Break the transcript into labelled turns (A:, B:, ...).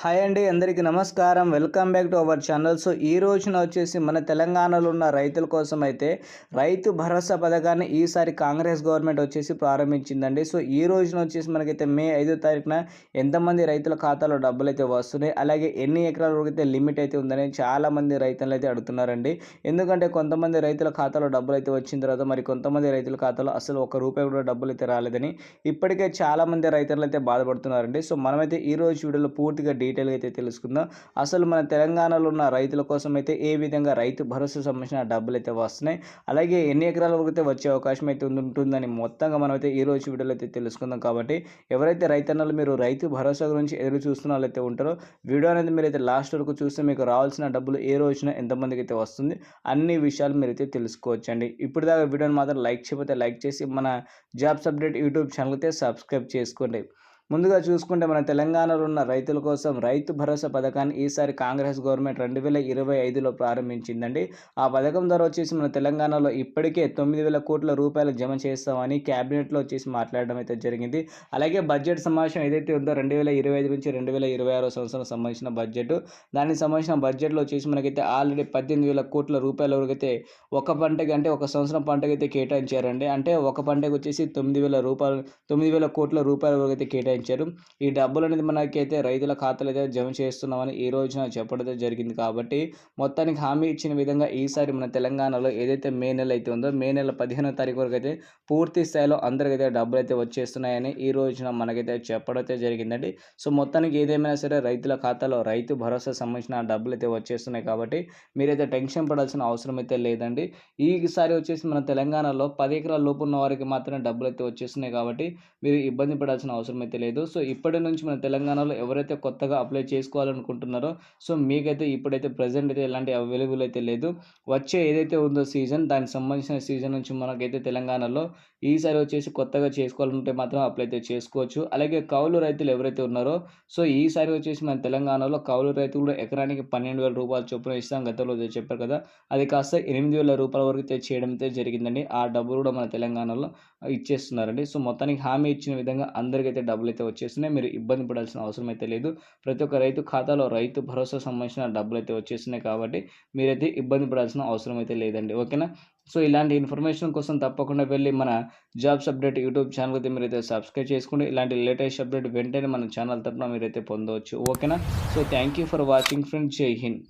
A: Hi అండి అందరికీ నమస్కారం. Welcome back to our channel. So ఈ రోజున వచ్చేసి మన తెలంగాణలో ఉన్న రైతుల కోసం అయితే రైతు భరోసా పథకాన్ని ఈసారి కాంగ్రెస్ గవర్నమెంట్ వచ్చేసి ప్రారంభించిందండి. సో ఈ రోజున వచ్చేసి మనకైతే మే ఐదో తారీఖున ఎంతమంది రైతుల ఖాతాలో డబ్బులు అయితే వస్తున్నాయి అలాగే ఎన్ని ఎకరాల వరకు అయితే లిమిట్ అయితే ఉందని చాలామంది రైతులు అయితే అడుగుతున్నారండి. ఎందుకంటే కొంతమంది రైతుల ఖాతాలో డబ్బులు అయితే వచ్చిన తర్వాత మరి కొంతమంది రైతుల ఖాతాలో అసలు ఒక రూపాయి కూడా డబ్బులు అయితే రాలేదని ఇప్పటికే చాలామంది రైతులు అయితే బాధపడుతున్నారండి. సో మనమైతే ఈ రోజు వీడియోలో పూర్తిగా డీటెయిల్గా అయితే తెలుసుకుందాం. అసలు మన తెలంగాణలో ఉన్న రైతుల కోసం అయితే ఏ విధంగా రైతు భరోసా సంబంధించిన డబ్బులు అయితే వస్తున్నాయి అలాగే ఎన్ని ఎకరాల వరకు అయితే వచ్చే అవకాశం అయితే ఉంటుందని మొత్తంగా మనమైతే ఈ రోజు వీడియోలో అయితే తెలుసుకుందాం. కాబట్టి ఎవరైతే రైతన్నలు మీరు రైతు భరోసా గురించి ఎదురు చూస్తున్న వాళ్ళైతే ఉంటారో వీడియో అనేది మీరైతే లాస్ట్ వరకు చూస్తే మీకు రావాల్సిన డబ్బులు ఏ రోజున ఎంతమందికి అయితే వస్తుంది అన్ని విషయాలు మీరైతే తెలుసుకోవచ్చండి. ఇప్పుడు దాకా వీడియోని మాత్రం లైక్ చేయకపోతే లైక్ చేసి మన జాబ్స్ అప్డేట్ యూట్యూబ్ ఛానల్ అయితే సబ్స్క్రైబ్ చేసుకోండి. ముందుగా చూసుకుంటే మన తెలంగాణలో ఉన్న రైతుల కోసం రైతు భరోసా పథకాన్ని ఈసారి కాంగ్రెస్ గవర్నమెంట్ రెండు వేల ఇరవై ఐదులో ప్రారంభించిందండి. ఆ పథకం ద్వారా వచ్చేసి మన తెలంగాణలో ఇప్పటికే తొమ్మిది వేల కోట్ల రూపాయలు జమ చేస్తామని క్యాబినెట్లో వచ్చేసి మాట్లాడడం అయితే జరిగింది. అలాగే బడ్జెట్ సమావేశం ఏదైతే ఉందో రెండు వేల ఇరవై ఐదు నుంచి రెండు వేల ఇరవై ఆరో సంవత్సరం సంబంధించిన బడ్జెట్. దానికి సంబంధించిన బడ్జెట్లో వచ్చేసి మనకైతే ఆల్రెడీ పద్దెనిమిది వేల కోట్ల రూపాయల వరకు అయితే ఒక పంటకి అంటే ఒక సంవత్సరం పంటకి అయితే కేటాయించారండి. అంటే ఒక పంటకి వచ్చేసి తొమ్మిది వేల రూపాయలు తొమ్మిది వేల కోట్ల రూపాయల వరకు అయితే కేటాయించారు. ఈ డబ్బులు అనేది మనకైతే రైతుల ఖాతాలు అయితే జమ చేస్తున్నామని ఈ రోజున చెప్పడం జరిగింది కాబట్టి మొత్తానికి హామీ ఇచ్చిన విధంగా ఈసారి మన తెలంగాణలో ఏదైతే మే నెల అయితే ఉందో మే నెల పదిహేనో తారీఖు వరకు అయితే పూర్తి స్థాయిలో అందరికైతే డబ్బులు అయితే వచ్చేస్తున్నాయని ఈ రోజున మనకైతే చెప్పడం అయితే జరిగిందండి. సో మొత్తానికి ఏదేమైనా సరే రైతుల ఖాతాలో రైతు భరోసా సంబంధించిన డబ్బులు అయితే వచ్చేస్తున్నాయి కాబట్టి మీరైతే టెన్షన్ పడాల్సిన అవసరం అయితే లేదండి. ఈసారి వచ్చేసి మన తెలంగాణలో పది ఎకరాల లోపు ఉన్న వారికి మాత్రమే డబ్బులు అయితే వచ్చేస్తున్నాయి కాబట్టి మీరు ఇబ్బంది పడాల్సిన అవసరం అయితే లేదు. లేదు. సో ఇప్పటి నుంచి మన తెలంగాణలో ఎవరైతే కొత్తగా అప్లై చేసుకోవాలనుకుంటున్నారో సో మీకైతే ఇప్పుడైతే ప్రజెంట్ అయితే ఎలాంటి అవైలబుల్ అయితే లేదు. వచ్చే ఏదైతే ఉందో సీజన్ దానికి సంబంధించిన సీజన్ నుంచి మనకైతే తెలంగాణలో ఈసారి వచ్చేసి కొత్తగా చేసుకోవాలంటే మాత్రం అప్లై అయితే చేసుకోవచ్చు. అలాగే కౌలు రైతులు ఎవరైతే ఉన్నారో సో ఈసారి వచ్చేసి మన తెలంగాణలో కౌలు రైతులు ఎకరానికి పన్నెండు వేల రూపాయలు చొప్పున ఇస్తాం గతంలో చెప్పారు కదా. అది కాస్త ఎనిమిది వేల రూపాయల వరకు అయితే చేయడం అయితే జరిగిందండి. ఆ డబ్బులు కూడా మన తెలంగాణలో ఇచ్చేస్తున్నారండి. సో మొత్తానికి హామీ ఇచ్చిన విధంగా అందరికైతే డబ్బులు అయితే వచ్చేసినాయి మీరు ఇబ్బంది పడాల్సిన అవసరం అయితే లేదు. ప్రతి ఒక్క రైతు ఖాతాలో రైతు భరోసా సంబంధించిన డబ్బులు అయితే వచ్చేసినాయి కాబట్టి మీరైతే ఇబ్బంది పడాల్సిన అవసరం అయితే లేదండి. ఓకేనా? సో ఇలాంటి ఇన్ఫర్మేషన్ కోసం తప్పకుండా వెళ్ళి మన జాబ్స్ అప్డేట్ యూట్యూబ్ ఛానల్ అయితే మీరైతే సబ్స్క్రైబ్ చేసుకోండి. ఇలాంటి లేటెస్ట్ అప్డేట్ వెంటనే మన ఛానల్ తరఫున మీరైతే పొందవచ్చు. ఓకేనా? So thank you for watching friend Jai Hind.